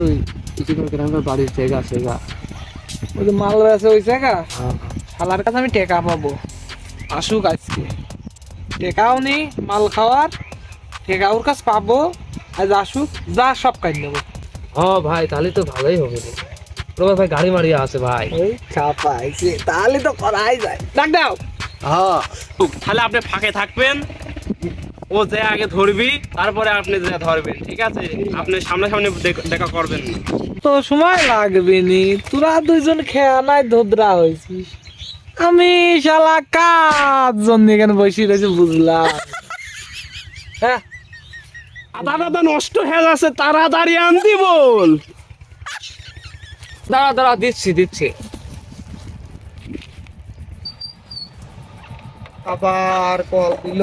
ওই কিছুদিন গ্রামের বাড়ির জায়গা সেগা ওই যে মাল বেচে ওই জায়গা? হ্যাঁ। শালার কাছে আমি টেকা পাবো। আসুক আজকে। টেকাও নেই মাল খাওয়ার। টেকা ওর কাছে পাবো। আজ আসুক যা সব কাজ নেব হ্যাঁ ভাই তাহলে তো ভালোই হবে রে। প্রভাত ভাই গাড়ি মারিয়ে আছে ভাই। ওই তাহলে তো করাই যায়। ডাক দাও। হ্যাঁ। তাহলে আপনি ফাঁকে থাকবেন। ও যে আগে ধরবি তারপরে আপনি যে ধরবেন ঠিক আছে? আপনি সামনাসামনি দেখ- দেখা করবেন না। তো সময় লাগবে নি তোরা দুইজন খেয়া নাই ধোদরা হয়েছিস আমি শালা কাজ জন্য এখানে বসে রয়েছে বুঝলাম। হ্যাঁ? আদা দাদা নষ্ট হয়ে যাচ্ছে তাড়াতাড়ি আনতি বল। দাঁড়া দাঁড়া দিচ্ছি দিচ্ছি। আবার কল দিল।